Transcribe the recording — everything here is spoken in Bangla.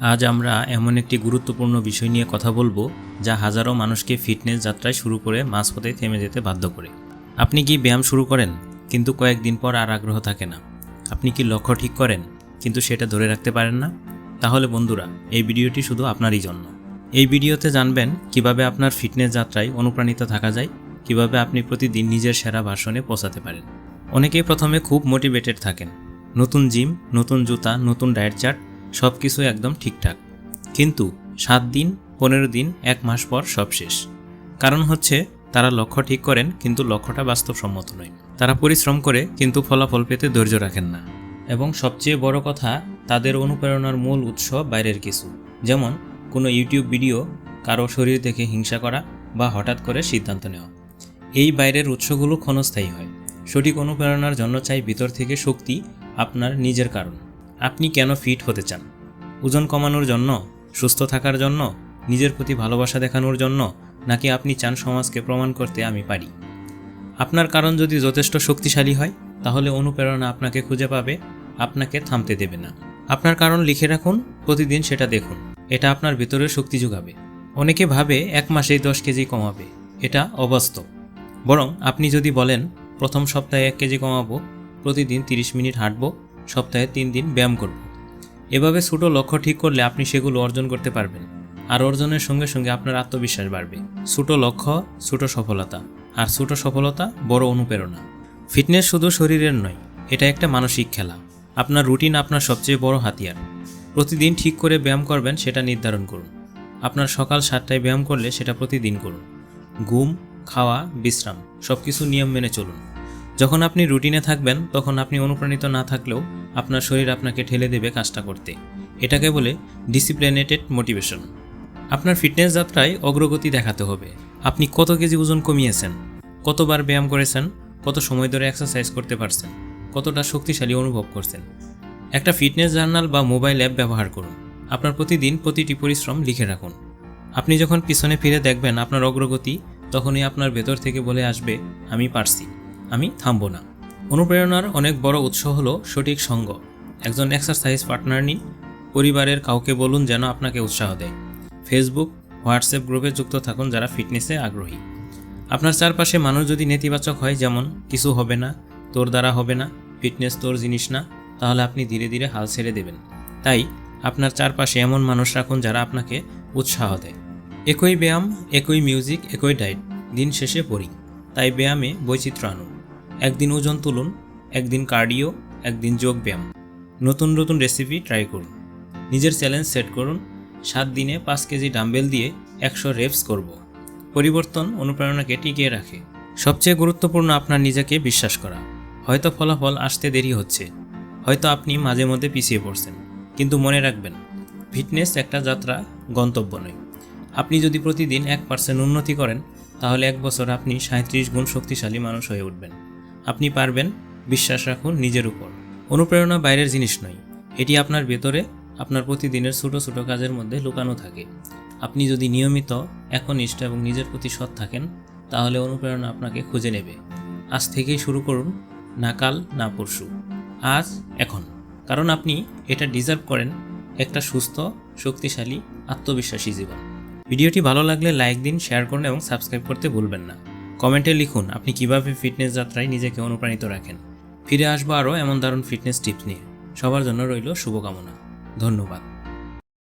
আজ আমরা এমন একটি গুরুত্বপূর্ণ বিষয় নিয়ে কথা বলব, যা হাজারো মানুষকে ফিটনেস যাত্রায় শুরু করে মাঝপথে থেমে যেতে বাধ্য করে। আপনি কি ব্যায়াম শুরু করেন, কিন্তু কয়েকদিন পর আর আগ্রহ থাকে না? আপনি কি লক্ষ্য ঠিক করেন, কিন্তু সেটা ধরে রাখতে পারেন না? তাহলে বন্ধুরা, এই ভিডিওটি শুধু আপনারই জন্য। এই ভিডিওতে জানবেন, কীভাবে আপনার ফিটনেস যাত্রায় অনুপ্রাণিত থাকা যায়, কীভাবে আপনি প্রতিদিন নিজের সেরা ভার্সনে পৌঁছাতে পারেন। অনেকেই প্রথমে খুব মোটিভেটেড থাকেন। নতুন জিম, নতুন জুতা, নতুন ডায়েট চার্ট সব কিছু একদম ঠিকঠাক। কিন্তু সাত দিন, পনেরো দিন, এক মাস পর সব শেষ। কারণ হচ্ছে, তারা লক্ষ্য ঠিক করেন, কিন্তু লক্ষ্যটা বাস্তবসম্মত নয়। তারা পরিশ্রম করে, কিন্তু ফলাফল পেতে ধৈর্য রাখেন না। এবং সবচেয়ে বড় কথা, তাদের অনুপ্রেরণার মূল উৎস বাইরের কিছু। যেমন, কোনো ইউটিউব ভিডিও, কারও শরীর দেখে হিংসা করা বা হঠাৎ করে সিদ্ধান্ত নেওয়া। এই বাইরের উৎসগুলো ক্ষণস্থায়ী হয়। সঠিক অনুপ্রেরণার জন্য চাই ভিতর থেকে শক্তি, আপনার নিজের কারণ। আপনি কেন ফিট হতে চান? ওজন কমানোর জন্য, সুস্থ থাকার জন্য, নিজের প্রতি ভালোবাসা দেখানোর জন্য, নাকি আপনি চান সমাজকে প্রমাণ করতে আমি পারি? আপনার কারণ যদি যথেষ্ট শক্তিশালী হয়, তাহলে অনুপ্রেরণা আপনাকে খুঁজে পাবে, আপনাকে থামতে দেবে না। আপনার কারণ লিখে রাখুন, প্রতিদিন সেটা দেখুন। এটা আপনার ভেতরে শক্তি যোগাবে। অনেকে ভাবে এক মাসেই দশ কেজি কমাবে। এটা অবাস্তব। বরং আপনি যদি বলেন, প্রথম সপ্তাহে এক কেজি কমাবো, প্রতিদিন তিরিশ মিনিট হাঁটবো সপ্তাহে তিন দিন ব্যায়াম করব। এভাবে ছোটো লক্ষ্য ঠিক করলে আপনি সেগুলো অর্জন করতে পারবেন। আর অর্জনের সঙ্গে সঙ্গে আপনার আত্মবিশ্বাস বাড়বে। ছোটো লক্ষ্য, ছোটো সফলতা। আর ছোটো সফলতা বড় অনুপ্রেরণা। ফিটনেস শুধু শরীরের নয়, এটা একটা মানসিক খেলা। আপনার রুটিন আপনার সবচেয়ে বড় হাতিয়ার। প্রতিদিন ঠিক করে ব্যায়াম করবেন, সেটা নির্ধারণ করুন। আপনার সকাল সাতটায় ব্যায়াম করলে সেটা প্রতিদিন করুন। ঘুম, খাওয়া, বিশ্রাম সব কিছু নিয়ম মেনে চলুন। যখন আপনি রুটিনে থাকবেন, তখন আপনি অনুপ্রাণিত না থাকলেও আপনার শরীর আপনাকে ঠেলে দেবে কাজটা করতে। এটাকে বলে ডিসিপ্লিনেটেড মোটিভেশন আপনার ফিটনেস যাত্রায় অগ্রগতি দেখাতে হবে। আপনি কত কেজি ওজন কমিয়েছেন? কতবার ব্যায়াম করেছেন? কত সময় ধরে এক্সারসাইজ করতে পারছেন? কতটা শক্তিশালী অনুভব করছেন? একটা ফিটনেস জার্নাল বা মোবাইল অ্যাপ ব্যবহার করুন। আপনার প্রতিদিন প্রতিটি পরিশ্রম লিখে রাখুন। আপনি যখন পিছনে ফিরে দেখবেন আপনার অগ্রগতি, তখনই আপনার ভেতর থেকে বলে আসবে, আমি পারছি। আমি থামব না। অনুপ্রেরণার অনেক বড় উৎস হলো সঠিক সঙ্গ। একজন এক্সারসাইজ পার্টনার নিন পরিবারের কাউকে বলুন যেন আপনাকে উৎসাহ দেয়। ফেসবুক হোয়াটসঅ্যাপ গ্রুপে যুক্ত থাকুন যারা ফিটনেসে আগ্রহী। আপনার চারপাশে মানুষ যদি নেতিবাচক হয়, যেমন, কিছু হবে না, তোর দ্বারা হবে না ফিটনেস তোর জিনিস না, তাহলে আপনি ধীরে ধীরে হাল ছেড়ে দেবেন। তাই, আপনার চারপাশে এমন মানুষ রাখুন যারা আপনাকে উৎসাহ দেয়। একই ব্যায়াম, একই মিউজিক একই ডায়েট দিন শেষে পড়ি তাই ব্যায়ামে বৈচিত্র্য আনুন। একদিন ওজন তুলুন, একদিন কার্ডিও, একদিন যোগ ব্যায়াম নতুন নতুন রেসিপি ট্রাই করুন। নিজের চ্যালেঞ্জ সেট করুন। সাত দিনে পাঁচ কেজি ডাম্বেল দিয়ে একশো রেপস করব। পরিবর্তন অনুপ্রেরণাকে টিকিয়ে রাখে। সবচেয়ে গুরুত্বপূর্ণ আপনার নিজেকে বিশ্বাস করা। হয়তো ফলাফল আসতে দেরি হচ্ছে। হয়তো আপনি মাঝে মধ্যে পিছিয়ে পড়ছেন। কিন্তু মনে রাখবেন ফিটনেস একটা যাত্রা, গন্তব্য নয়। আপনি যদি প্রতিদিন এক পার্সেন্ট উন্নতি করেন, তাহলে এক বছর আপনি সাঁত্রিশ গুণ শক্তিশালী মানুষ হয়ে উঠবেন। আপনি পারবেন বিশ্বাস রাখুন নিজের উপর। অনুপ্রেরণা বাইরের জিনিস নয়। এটি আপনার ভেতরে, আপনার প্রতিদিনের ছোটো ছোটো কাজের মধ্যে লুকানো থাকে। আপনি যদি নিয়মিত, একনিষ্ঠ এবং নিজের প্রতি সৎ থাকেন, তাহলে অনুপ্রেরণা আপনাকে খুঁজে নেবে। আজ থেকেই শুরু করুন, না কাল, না পরশু। আজ, এখন। কারণ আপনি এটা ডিজার্ভ করেন একটা সুস্থ, শক্তিশালী, আত্মবিশ্বাসী জীবন। ভিডিওটি ভালো লাগলে লাইক দিন, শেয়ার করুন এবং সাবস্ক্রাইব করতে ভুলবেন না। কমেন্টে লিখুন, আপনি কীভাবে ফিটনেস যাত্রায় নিজেকে অনুপ্রাণিত রাখেন? ফিরে আসব আরও এমন দারুণ ফিটনেস টিপস নিয়ে। সবার জন্য রইল শুভকামনা। ধন্যবাদ।